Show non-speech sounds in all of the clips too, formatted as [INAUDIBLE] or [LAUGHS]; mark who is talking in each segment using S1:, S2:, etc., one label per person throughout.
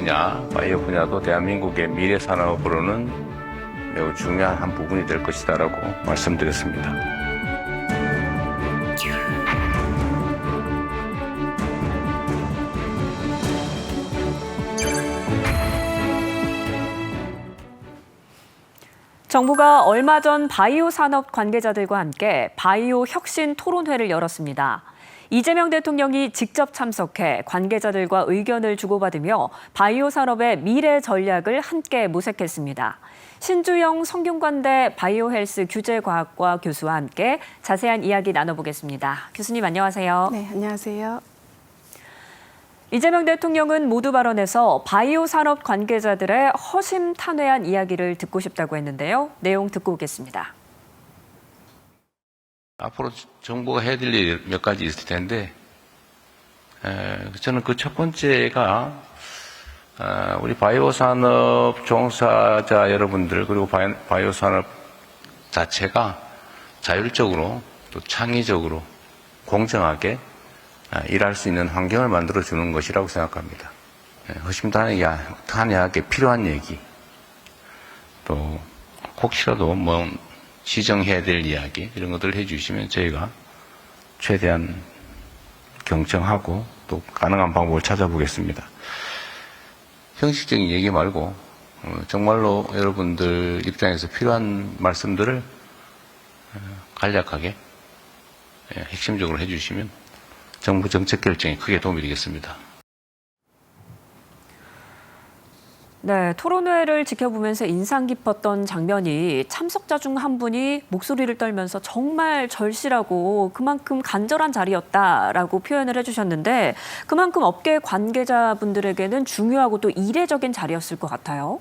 S1: 분야, 바이오 분야도 대한민국의 미래 산업으로는 매우 중요한 한 부분이 될 것이다라고 말씀드렸습니다.
S2: 정부가 얼마 전 바이오 산업 관계자들과 함께 바이오 혁신 토론회를 열었습니다. 이재명 대통령이 직접 참석해 관계자들과 의견을 주고받으며 바이오 산업의 미래 전략을 함께 모색했습니다. 신주영 성균관대 바이오 헬스 규제과학과 교수와 함께 자세한 이야기 나눠보겠습니다. 교수님 안녕하세요.
S3: 네, 안녕하세요.
S2: 이재명 대통령은 모두 발언에서 바이오 산업 관계자들의 허심탄회한 이야기를 듣고 싶다고 했는데요. 내용 듣고 오겠습니다.
S1: 앞으로 정부가 해야 될 일 몇 가지 있을 텐데, 에, 저는 그 첫 번째가, 어, 우리 바이오 산업 종사자 여러분들, 그리고 바이, 바이오 산업 자체가 자율적으로 또 창의적으로 공정하게 아, 일할 수 있는 환경을 만들어 주는 것이라고 생각합니다. 예, 허심탄회하게 필요한 얘기, 또 혹시라도 뭐 시정해야 될 이야기 이런 것들을 해주시면 저희가 최대한 경청하고 또 가능한 방법을 찾아보겠습니다. 형식적인 얘기 말고 어, 정말로 여러분들 입장에서 필요한 말씀들을 어, 간략하게 예, 핵심적으로 해주시면 정부 정책 결정에 크게 도움이 되겠습니다.
S2: 네, 토론회를 지켜보면서 인상 깊었던 장면이 참석자 중 한 분이 목소리를 떨면서 정말 절실하고 그만큼 간절한 자리였다라고 표현을 해주셨는데 그만큼 업계 관계자분들에게는 중요하고 또 이례적인 자리였을 것 같아요.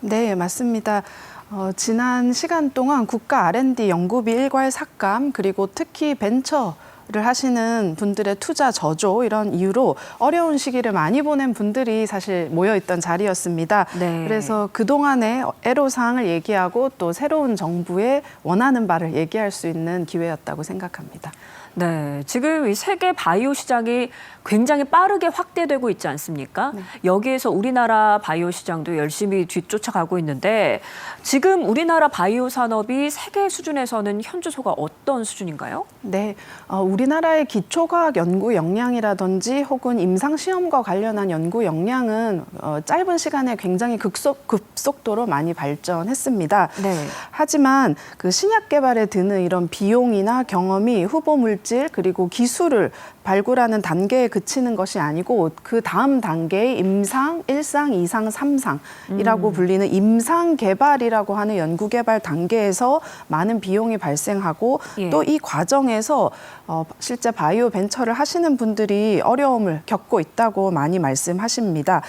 S3: 네, 맞습니다. 어, 지난 시간 동안 국가 R&D 연구비 일괄 삭감 그리고 특히 벤처 를 하시는 분들의 투자 저조 이런 이유로 어려운 시기를 많이 보낸 분들이 사실 모여 있던 자리였습니다.
S2: 네.
S3: 그래서 그동안의 애로사항을 얘기하고 또 새로운 정부의 원하는 바를 얘기할 수 있는 기회였다고 생각합니다.
S2: 네, 지금 이 세계 바이오 시장이 굉장히 빠르게 확대되고 있지 않습니까? 여기에서 우리나라 바이오 시장도 열심히 뒤쫓아가고 있는데 지금 우리나라 바이오 산업이 세계 수준에서는 현주소가 어떤 수준인가요?
S3: 네, 어, 우리나라의 기초과학 연구 역량이라든지 혹은 임상 시험과 관련한 연구 역량은 어, 짧은 시간에 굉장히 급속, 급속도로 많이 발전했습니다.
S2: 네.
S3: 하지만 그 신약 개발에 드는 이런 비용이나 경험이 후보 물질 그리고 기술을 발굴하는 단계에 그치는 것이 아니고 그 다음 단계의 임상, 일상, 이상, 삼상이라고 불리는 임상 개발이라고 하는 연구 개발 단계에서 많은 비용이 발생하고
S2: 예.
S3: 또이 과정에서 어, 실제 바이오 벤처를 하시는 분들이 어려움을 겪고 있다고 많이 말씀하십니다.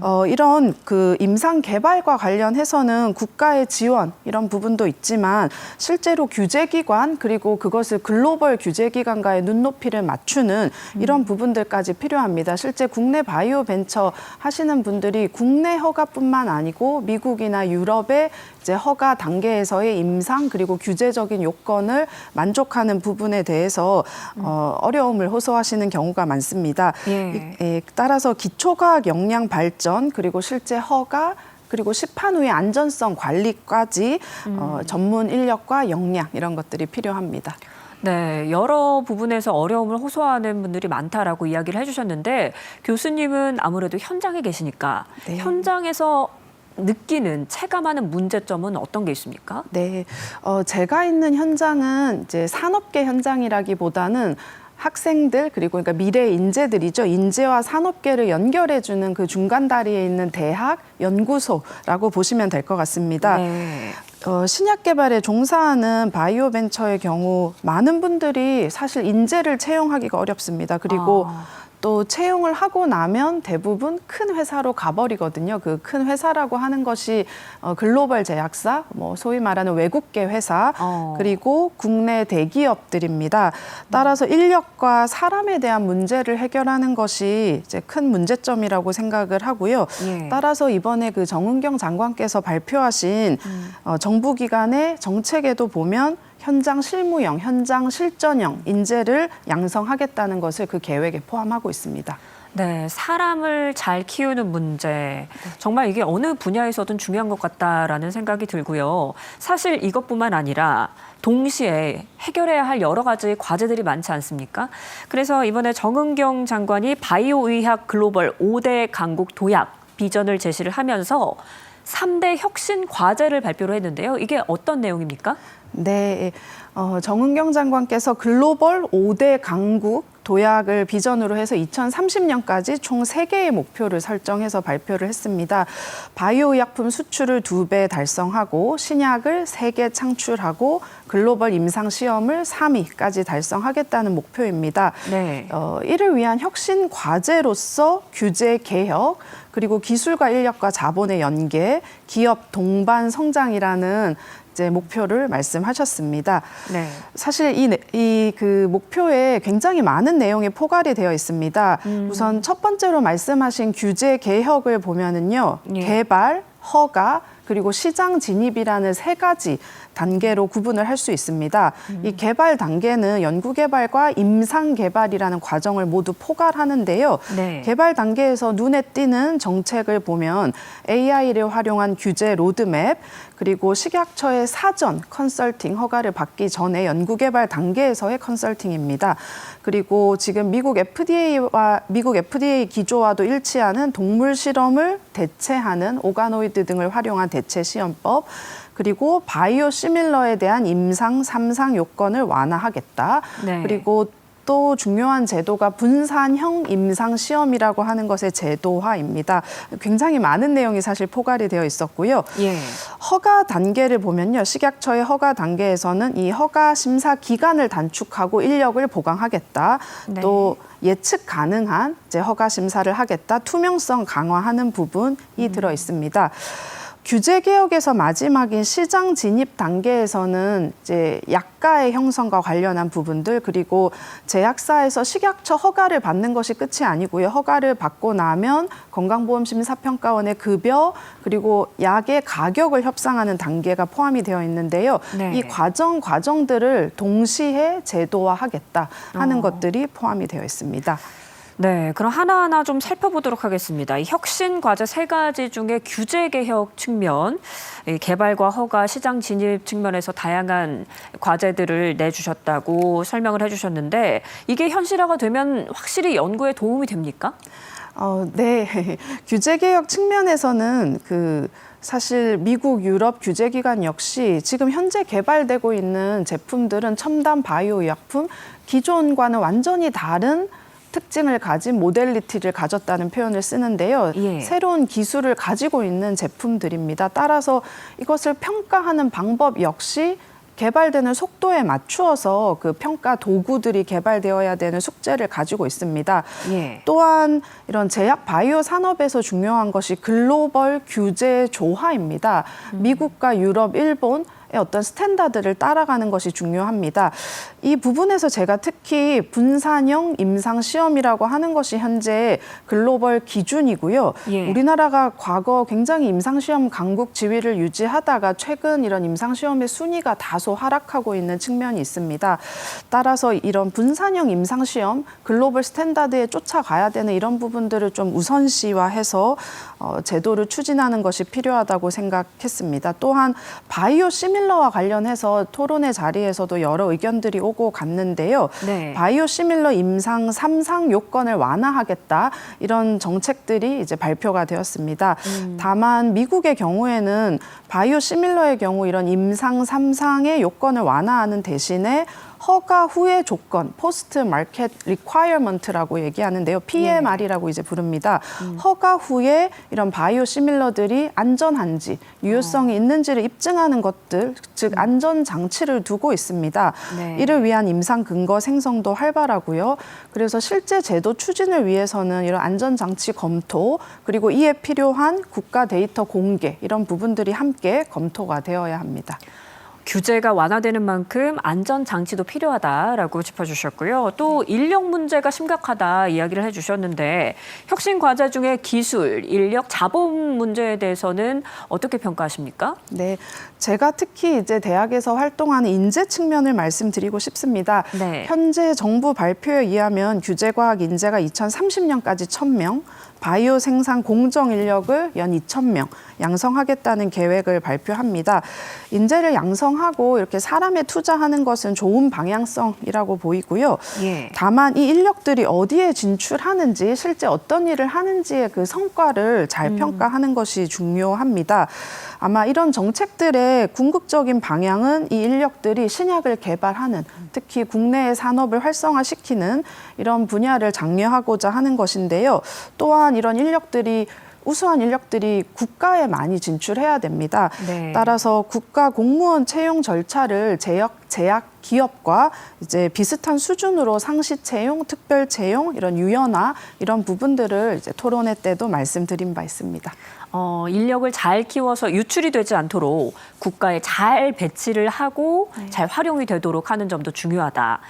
S3: 어, 이런 그 임상 개발과 관련해서는 국가의 지원 이런 부분도 있지만 실제로 규제기관 그리고 그것을 글로벌 규제기관과의 눈높이를 맞 추는 이런 부분들까지 필요합니다. 실제 국내 바이오 벤처 하시는 분들이 국내 허가뿐만 아니고 미국이나 유럽의 이제 허가 단계에서의 임상 그리고 규제적인 요건을 만족하는 부분에 대해서 어, 어려움을 호소하시는 경우가 많습니다.
S2: 예.
S3: 이- 예, 따라서 기초과학 역량 발전 그리고 실제 허가 그리고 시판 후의 안전성 관리까지 어, 전문 인력과 역량 이런 것들이 필요합니다.
S2: 네, 여러 부분에서 어려움을 호소하는 분들이 많다라고 이야기를 해주셨는데 교수님은 아무래도 현장에 계시니까
S3: 네.
S2: 현장에서 느끼는 체감하는 문제점은 어떤 게 있습니까?
S3: 네, 어, 제가 있는 현장은 이제 산업계 현장이라기보다는 학생들 그리고 그러니까 미래 인재들이죠. 인재와 산업계를 연결해주는 그 중간 다리에 있는 대학 연구소라고 보시면 될 것 같습니다.
S2: 네.
S3: 어, 신약 개발에 종사하는 바이오 벤처의 경우 많은 분들이 사실 인재를 채용하기가 어렵습니다. 그리고
S2: 아.
S3: 또 채용을 하고 나면 대부분 큰 회사로 가버리거든요. 그 큰 회사라고 하는 것이 어, 글로벌 제약사, 뭐 소위 말하는 외국계 회사,
S2: 어.
S3: 그리고 국내 대기업들입니다. 따라서 인력과 사람에 대한 문제를 해결하는 것이 이제 큰 문제점이라고 생각을 하고요.
S2: 예.
S3: 따라서 이번에 그 정은경 장관께서 발표하신 어, 정부 기관의 정책에도 보면 현장 실무형, 현장 실전형 인재를 양성하겠다는 것을 그 계획에 포함하고 있습니다.
S2: 네, 사람을 잘 키우는 문제. 정말 이게 어느 분야에서든 중요한 것 같다라는 생각이 들고요. 사실 이것뿐만 아니라 동시에 해결해야 할 여러 가지 과제들이 많지 않습니까? 그래서 이번에 정은경 장관이 바이오 의학 글로벌 5대 강국 도약 비전을 제시를 하면서 3대 혁신 과제를 발표를 했는데요. 이게 어떤 내용입니까?
S3: 네, 어, 정은경 장관께서 글로벌 5대 강국 도약을 비전으로 해서 2030년까지 총 3개의 목표를 설정해서 발표를 했습니다. 바이오 의약품 수출을 2배 달성하고 신약을 3개 창출하고 글로벌 임상 시험을 3위까지 달성하겠다는 목표입니다.
S2: 네.
S3: 어, 이를 위한 혁신 과제로서 규제 개혁 그리고 기술과 인력과 자본의 연계, 기업 동반 성장이라는 이제 목표를 말씀하셨습니다.
S2: 네.
S3: 사실 이 그 목표에 굉장히 많은 내용이 포괄이 되어 있습니다. 우선 첫 번째로 말씀하신 규제 개혁을 보면은요,
S2: 예.
S3: 개발, 허가 그리고 시장 진입이라는 세 가지 단계로 구분을 할 수 있습니다. 이 개발 단계는 연구 개발과 임상 개발이라는 과정을 모두 포괄하는데요.
S2: 네.
S3: 개발 단계에서 눈에 띄는 정책을 보면 AI를 활용한 규제 로드맵 그리고 식약처의 사전 컨설팅 허가를 받기 전에 연구 개발 단계에서의 컨설팅입니다. 그리고 지금 미국 FDA와 미국 FDA 기조와도 일치하는 동물 실험을 대체하는 오가노이드 등을 활용한 대체 시험법 그리고 바이오 시밀러에 대한 임상 삼상 요건을 완화하겠다.
S2: 네.
S3: 그리고 또 중요한 제도가 분산형 임상 시험이라고 하는 것의 제도화입니다. 굉장히 많은 내용이 사실 포괄이 되어 있었고요.
S2: 예.
S3: 허가 단계를 보면요. 식약처의 허가 단계에서는 이 허가 심사 기간을 단축하고 인력을 보강하겠다.
S2: 네.
S3: 또 예측 가능한 이제 허가 심사를 하겠다. 투명성 강화하는 부분이 들어 있습니다. 규제 개혁에서 마지막인 시장 진입 단계에서는 이제 약가의 형성과 관련한 부분들 그리고 제약사에서 식약처 허가를 받는 것이 끝이 아니고요. 허가를 받고 나면 건강보험심사평가원의 급여 그리고 약의 가격을 협상하는 단계가 포함이 되어 있는데요.
S2: 네.
S3: 이 과정 과정들을 동시에 제도화하겠다 하는
S2: 어.
S3: 것들이 포함이 되어 있습니다.
S2: 네, 그럼 하나하나 좀 살펴보도록 하겠습니다. 이 혁신 과제 세 가지 중에 규제 개혁 측면, 이 개발과 허가, 시장 진입 측면에서 다양한 과제들을 내주셨다고 설명을 해주셨는데 이게 현실화가 되면 확실히 연구에 도움이 됩니까?
S3: 어, 네. [LAUGHS] 규제 개혁 측면에서는 그 사실 미국, 유럽 규제 기관 역시 지금 현재 개발되고 있는 제품들은 첨단 바이오 의약품 기존과는 완전히 다른 특징을 가진 모델리티를 가졌다는 표현을 쓰는데요.
S2: 예.
S3: 새로운 기술을 가지고 있는 제품들입니다. 따라서 이것을 평가하는 방법 역시 개발되는 속도에 맞추어서 그 평가 도구들이 개발되어야 되는 숙제를 가지고 있습니다.
S2: 예.
S3: 또한 이런 제약 바이오 산업에서 중요한 것이 글로벌 규제 조화입니다. 미국과 유럽, 일본 의 어떤 스탠다드를 따라가는 것이 중요합니다. 이 부분에서 제가 특히 분산형 임상 시험이라고 하는 것이 현재 글로벌 기준이고요.
S2: 예.
S3: 우리나라가 과거 굉장히 임상 시험 강국 지위를 유지하다가 최근 이런 임상 시험의 순위가 다소 하락하고 있는 측면이 있습니다. 따라서 이런 분산형 임상 시험 글로벌 스탠다드에 쫓아가야 되는 이런 부분들을 좀 우선시화해서 어, 제도를 추진하는 것이 필요하다고 생각했습니다. 또한 바이오 시밀 러와 관련해서 토론회 자리에서도 여러 의견들이 오고 갔는데요.
S2: 네.
S3: 바이오 시밀러 임상 삼상 요건을 완화하겠다 이런 정책들이 이제 발표가 되었습니다. 다만 미국의 경우에는 바이오 시밀러의 경우 이런 임상 삼상의 요건을 완화하는 대신에 허가 후의 조건, 포스트 마켓 리콰이어먼트라고 얘기하는데요. PMR이라고 이제 부릅니다. 허가 후에 이런 바이오 시밀러들이 안전한지, 유효성이 있는지를 입증하는 것들, 즉 안전 장치를 두고 있습니다.
S2: 네.
S3: 이를 위한 임상 근거 생성도 활발하고요. 그래서 실제 제도 추진을 위해서는 이런 안전 장치 검토 그리고 이에 필요한 국가 데이터 공개 이런 부분들이 함께 검토가 되어야 합니다.
S2: 규제가 완화되는 만큼 안전 장치도 필요하다라고 짚어주셨고요. 또 인력 문제가 심각하다 이야기를 해주셨는데 혁신 과제 중에 기술, 인력, 자본 문제에 대해서는 어떻게 평가하십니까?
S3: 네, 제가 특히 이제 대학에서 활동하는 인재 측면을 말씀드리고 싶습니다.
S2: 네.
S3: 현재 정부 발표에 의하면 규제과학 인재가 2030년까지 1000명, 바이오 생산 공정 인력을 연 2,000명 양성하겠다는 계획을 발표합니다. 인재를 양성하고 이렇게 사람에 투자하는 것은 좋은 방향성이라고 보이고요.
S2: 예.
S3: 다만 이 인력들이 어디에 진출하는지 실제 어떤 일을 하는지의 그 성과를 잘 평가하는 것이 중요합니다. 아마 이런 정책들의 궁극적인 방향은 이 인력들이 신약을 개발하는 특히 국내의 산업을 활성화시키는 이런 분야를 장려하고자 하는 것인데요. 또한 이런 인력들이 우수한 인력들이 국가에 많이 진출해야 됩니다.
S2: 네.
S3: 따라서 국가 공무원 채용 절차를 제약 제약 기업과 이제 비슷한 수준으로 상시 채용, 특별 채용 이런 유연화 이런 부분들을 이제 토론회 때도 말씀드린 바 있습니다.
S2: 어, 인력을 잘 키워서 유출이 되지 않도록 국가에 잘 배치를 하고 잘 활용이 되도록 하는 점도 중요하다.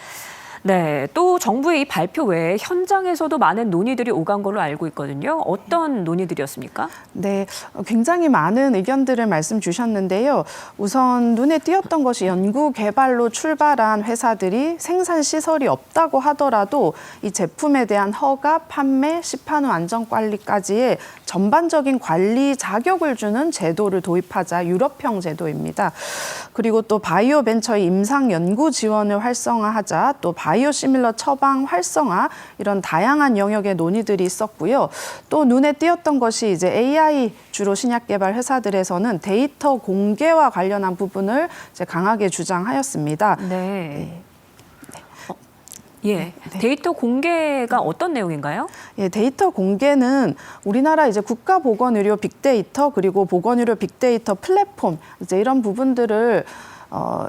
S2: 네, 또 정부의 이 발표 외에 현장에서도 많은 논의들이 오간 걸로 알고 있거든요. 어떤 논의들이었습니까?
S3: 네, 어, 굉장히 많은 의견들을 말씀 주셨는데요. 우선 눈에 띄었던 것이 연구 개발로 출발한 회사들이 생산 시설이 없다고 하더라도 이 제품에 대한 허가, 판매, 시판 후 안전 관리까지의 전반적인 관리 자격을 주는 제도를 도입하자 유럽형 제도입니다. 그리고 또 바이오 벤처의 임상 연구 지원을 활성화하자 또 바이오 시밀러 처방 활성화 이런 다양한 영역의 논의들이 있었고요. 또 눈에 띄었던 것이 이제 AI 주로 신약 개발 회사들에서는 데이터 공개와 관련한 부분을 이제 강하게 주장하였습니다.
S2: 네. 어, 예, 데이터 공개가 어떤 내용인가요?
S3: 예, 데이터 공개는 우리나라 이제 국가 보건 의료 빅데이터 그리고 보건 의료 빅데이터 플랫폼 이제 이런 부분들을 어,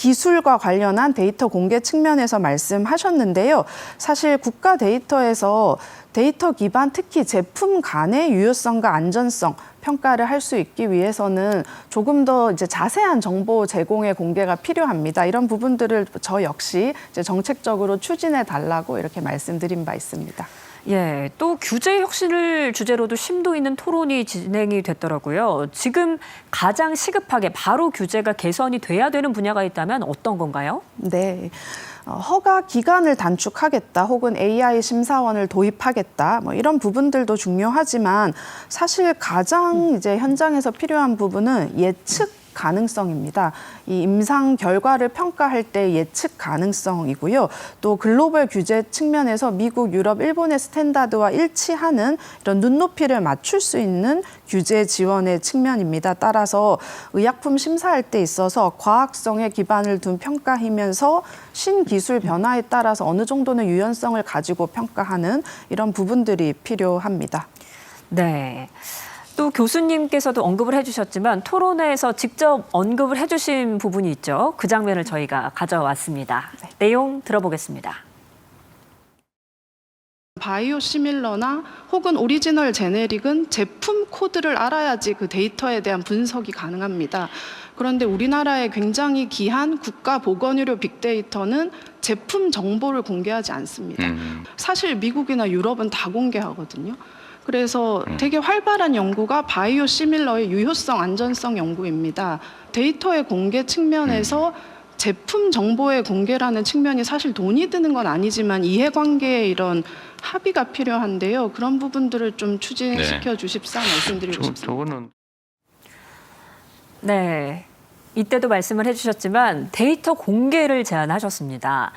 S3: 기술과 관련한 데이터 공개 측면에서 말씀하셨는데요. 사실 국가 데이터에서 데이터 기반 특히 제품 간의 유효성과 안전성 평가를 할 수 있기 위해서는 조금 더 이제 자세한 정보 제공의 공개가 필요합니다. 이런 부분들을 저 역시 이제 정책적으로 추진해 달라고 이렇게 말씀드린 바 있습니다.
S2: 예, 또 규제 혁신을 주제로도 심도 있는 토론이 진행이 됐더라고요. 지금 가장 시급하게 바로 규제가 개선이 돼야 되는 분야가 있다면 어떤 건가요?
S3: 네. 어, 허가 기간을 단축하겠다 혹은 AI 심사원을 도입하겠다 뭐 이런 부분들도 중요하지만 사실 가장 이제 현장에서 필요한 부분은 예측 가능성입니다. 이 임상 결과를 평가할 때 예측 가능성이고요. 또 글로벌 규제 측면에서 미국, 유럽, 일본의 스탠다드와 일치하는 이런 눈높이를 맞출 수 있는 규제 지원의 측면입니다. 따라서 의약품 심사할 때 있어서 과학성에 기반을 둔 평가이면서 신기술 변화에 따라서 어느 정도는 유연성을 가지고 평가하는 이런 부분들이 필요합니다.
S2: 네. 또 교수님께서도 언급을 해주셨지만 토론회에서 직접 언급을 해주신 부분이 있죠. 그 장면을 저희가 가져왔습니다. 내용 들어보겠습니다.
S3: 바이오 시밀러나 혹은 오리지널 제네릭은 제품 코드를 알아야지 그 데이터에 대한 분석이 가능합니다. 그런데 우리나라의 굉장히 귀한 국가 보건의료 빅데이터는 제품 정보를 공개하지 않습니다.
S1: 음.
S3: 사실 미국이나 유럽은 다 공개하거든요. 그래서 되게 활발한 연구가 바이오 시밀러의 유효성, 안전성 연구입니다. 데이터의 공개 측면에서 제품 정보의 공개라는 측면이 사실 돈이 드는 건 아니지만 이해관계의 이런 합의가 필요한데요. 그런 부분들을 좀 추진시켜 주십사 말씀드리고
S1: 저,
S3: 싶습니다.
S1: 저거는
S2: 네. 이때도 말씀을 해주셨지만 데이터 공개를 제안하셨습니다.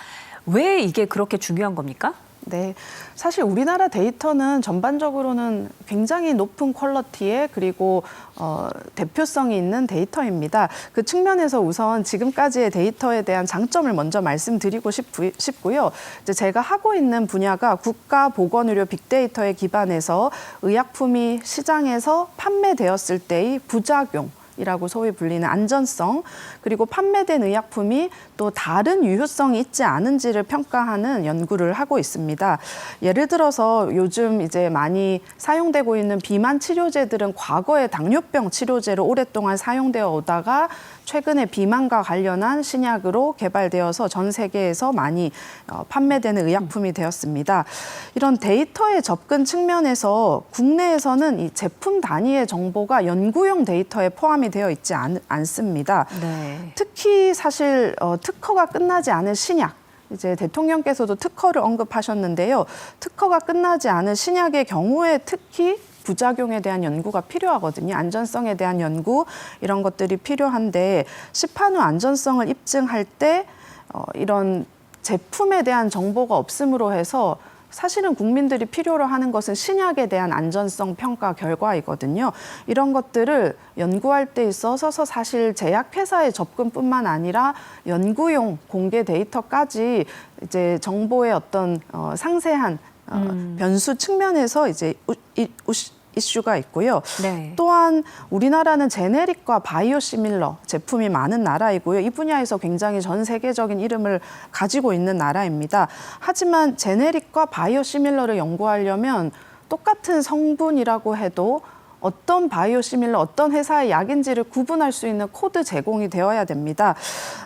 S2: 왜 이게 그렇게 중요한 겁니까?
S3: 네, 사실 우리나라 데이터는 전반적으로는 굉장히 높은 퀄러티의 그리고 어, 대표성이 있는 데이터입니다. 그 측면에서 우선 지금까지의 데이터에 대한 장점을 먼저 말씀드리고 싶- 싶고요. 이제 제가 하고 있는 분야가 국가 보건의료 빅데이터에 기반해서 의약품이 시장에서 판매되었을 때의 부작용 이라고 소위 불리는 안전성 그리고 판매된 의약품이 또 다른 유효성이 있지 않은지를 평가하는 연구를 하고 있습니다. 예를 들어서 요즘 이제 많이 사용되고 있는 비만 치료제들은 과거에 당뇨병 치료제로 오랫동안 사용되어 오다가 최근에 비만과 관련한 신약으로 개발되어서 전 세계에서 많이 어, 판매되는 의약품이 되었습니다. 이런 데이터의 접근 측면에서 국내에서는 이 제품 단위의 정보가 연구용 데이터에 포함이 되어 있지 않, 않습니다.
S2: 네.
S3: 특히 사실 어, 특허가 끝나지 않은 신약. 이제 대통령께서도 특허를 언급하셨는데요. 특허가 끝나지 않은 신약의 경우에 특히 부작용에 대한 연구가 필요하거든요. 안전성에 대한 연구 이런 것들이 필요한데 시판 후 안전성을 입증할 때 어, 이런 제품에 대한 정보가 없음으로 해서 사실은 국민들이 필요로 하는 것은 신약에 대한 안전성 평가 결과이거든요. 이런 것들을 연구할 때 있어서 사실 제약회사의 접근뿐만 아니라 연구용 공개 데이터까지 이제 정보의 어떤 어, 상세한 어, 변수 측면에서 이제 우- 이- 우시- 이슈가 있고요.
S2: 네.
S3: 또한 우리나라는 제네릭과 바이오시밀러 제품이 많은 나라이고요. 이 분야에서 굉장히 전 세계적인 이름을 가지고 있는 나라입니다. 하지만 제네릭과 바이오시밀러를 연구하려면 똑같은 성분이라고 해도 어떤 바이오시밀러, 어떤 회사의 약인지를 구분할 수 있는 코드 제공이 되어야 됩니다.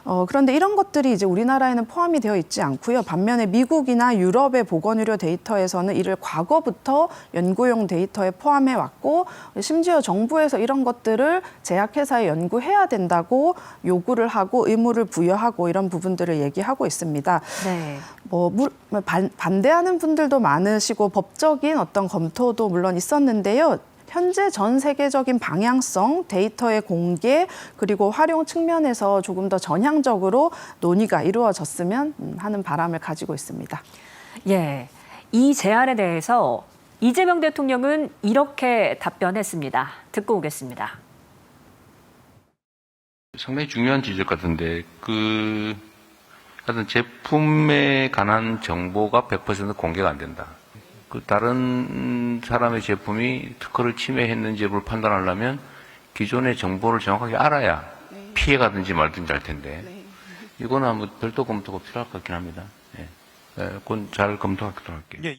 S3: 어, 그런데 이런 것들이 이제 우리나라에는 포함이 되어 있지 않고요. 반면에 미국이나 유럽의 보건의료 데이터에서는 이를 과거부터 연구용 데이터에 포함해 왔고 심지어 정부에서 이런 것들을 제약회사에 연구해야 된다고 요구를 하고 의무를 부여하고 이런 부분들을 얘기하고 있습니다.
S2: 네.
S3: 뭐 물- 반, 반대하는 분들도 많으시고 법적인 어떤 검토도 물론 있었는데요. 현재 전 세계적인 방향성, 데이터의 공개 그리고 활용 측면에서 조금 더 전향적으로 논의가 이루어졌으면 음, 하는 바람을 가지고 있습니다.
S2: 예. 이 제안에 대해서 이재명 대통령은 이렇게 답변했습니다. 듣고 오겠습니다.
S1: 상당히 중요한 지적 같은데 그 하여튼 제품에 관한 정보가 100% 공개가 안 된다. 그 다른 사람의 제품이 특허를 침해했는지 여부를 판단하려면 기존의 정보를 정확하게 알아야 피해가든지 말든지 할 텐데 이거는 한번 별도 검토가 필요할 것 같긴 합니다. 예. 예, 그건 잘 검토하도록 할게요.
S4: 예,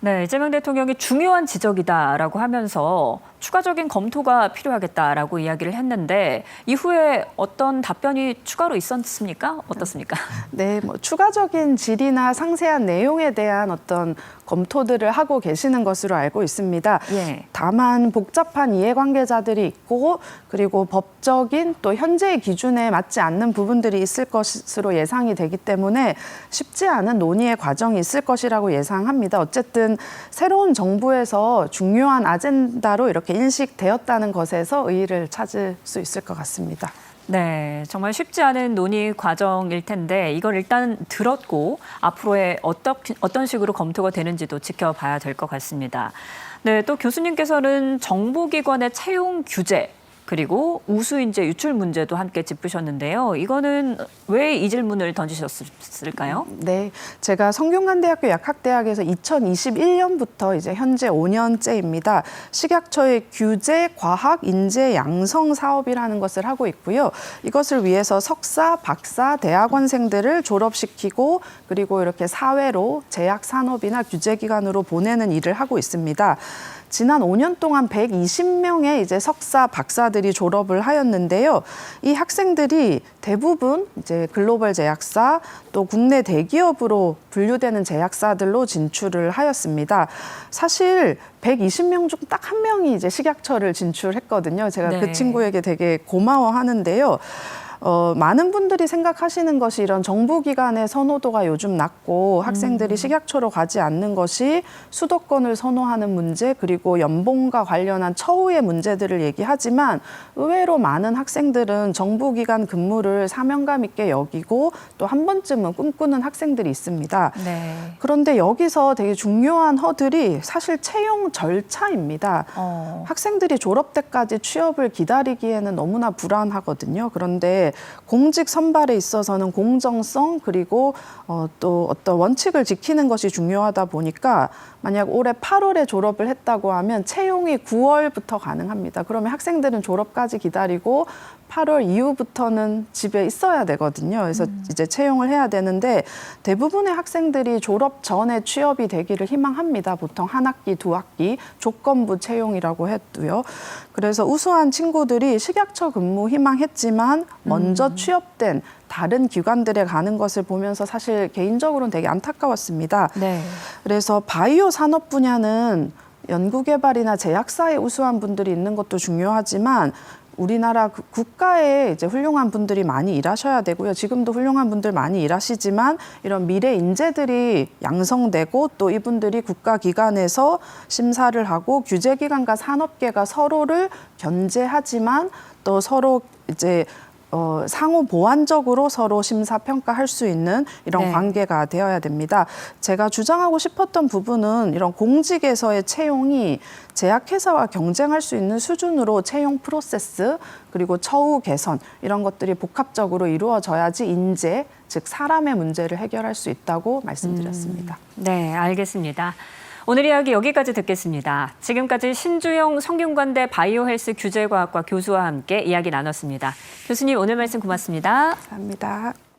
S2: 네, 이재명 대통령이 중요한 지적이다라고 하면서 추가적인 검토가 필요하겠다라고 이야기를 했는데 이후에 어떤 답변이 추가로 있었습니까? 어떻습니까? [LAUGHS]
S3: 네, 뭐 추가적인 질이나 상세한 내용에 대한 어떤 검토들을 하고 계시는 것으로 알고 있습니다.
S2: 예.
S3: 다만 복잡한 이해관계자들이 있고 그리고 법적인 또 현재의 기준에 맞지 않는 부분들이 있을 것으로 예상이 되기 때문에 쉽지 않은 논의의 과정이 있을 것이라고 예상합니다. 어쨌든 새로운 정부에서 중요한 아젠다로 이렇게 인식되었다는 것에서 의의를 찾을 수 있을 것 같습니다.
S2: 네, 정말 쉽지 않은 논의 과정일 텐데 이걸 일단 들었고 앞으로의 어떤 어떤 식으로 검토가 되는지도 지켜봐야 될 것 같습니다. 네, 또 교수님께서는 정보기관의 채용 규제 그리고 우수인재 유출 문제도 함께 짚으셨는데요. 이거는 왜 이 질문을 던지셨을까요?
S3: 네, 제가 성균관대학교 약학대학에서 2021년부터 이제 현재 5년째입니다. 식약처의 규제, 과학, 인재, 양성 사업이라는 것을 하고 있고요. 이것을 위해서 석사, 박사, 대학원생들을 졸업시키고 그리고 이렇게 사회로 제약 산업이나 규제 기관으로 보내는 일을 하고 있습니다. 지난 5년 동안 120명의 이제 석사, 박사들이 졸업을 하였는데요. 이 학생들이 대부분 이제 글로벌 제약사 또 국내 대기업으로 분류되는 제약사들로 진출을 하였습니다. 사실 120명 중 딱 한 명이 이제 식약처를 진출했거든요. 제가
S2: 네.
S3: 그 친구에게 되게 고마워하는데요. 어, 많은 분들이 생각하시는 것이 이런 정부기관의 선호도가 요즘 낮고 학생들이 식약처로 가지 않는 것이 수도권을 선호하는 문제 그리고 연봉과 관련한 처우의 문제들을 얘기하지만 의외로 많은 학생들은 정부기관 근무를 사명감 있게 여기고 또 한 번쯤은 꿈꾸는 학생들이 있습니다.
S2: 네.
S3: 그런데 여기서 되게 중요한 허들이 사실 채용 절차입니다.
S2: 어.
S3: 학생들이 졸업 때까지 취업을 기다리기에는 너무나 불안하거든요. 그런데 공직 선발에 있어서는 공정성 그리고 어, 또 어떤 원칙을 지키는 것이 중요하다 보니까 만약 올해 8월에 졸업을 했다고 하면 채용이 9월부터 가능합니다. 그러면 학생들은 졸업까지 기다리고 8월 이후부터는 집에 있어야 되거든요. 그래서 이제 채용을 해야 되는데 대부분의 학생들이 졸업 전에 취업이 되기를 희망합니다. 보통 한 학기, 두 학기 조건부 채용이라고 했고요. 그래서 우수한 친구들이 식약처 근무 희망했지만 먼저 취업된 다른 기관들에 가는 것을 보면서 사실 개인적으로는 되게 안타까웠습니다.
S2: 네.
S3: 그래서 바이오 산업 분야는 연구개발이나 제약사에 우수한 분들이 있는 것도 중요하지만 우리나라 그 국가에 이제 훌륭한 분들이 많이 일하셔야 되고요. 지금도 훌륭한 분들 많이 일하시지만 이런 미래 인재들이 양성되고 또 이분들이 국가 기관에서 심사를 하고 규제 기관과 산업계가 서로를 견제하지만 또 서로 이제 어, 상호 보완적으로 서로 심사 평가할 수 있는 이런
S2: 네.
S3: 관계가 되어야 됩니다. 제가 주장하고 싶었던 부분은 이런 공직에서의 채용이 제약회사와 경쟁할 수 있는 수준으로 채용 프로세스 그리고 처우 개선 이런 것들이 복합적으로 이루어져야지 인재 즉 사람의 문제를 해결할 수 있다고 말씀드렸습니다.
S2: 네, 알겠습니다. 오늘 이야기 여기까지 듣겠습니다. 지금까지 신주영 성균관대 바이오헬스 규제과학과 교수와 함께 이야기 나눴습니다. 교수님 오늘 말씀 고맙습니다.
S3: 감사합니다.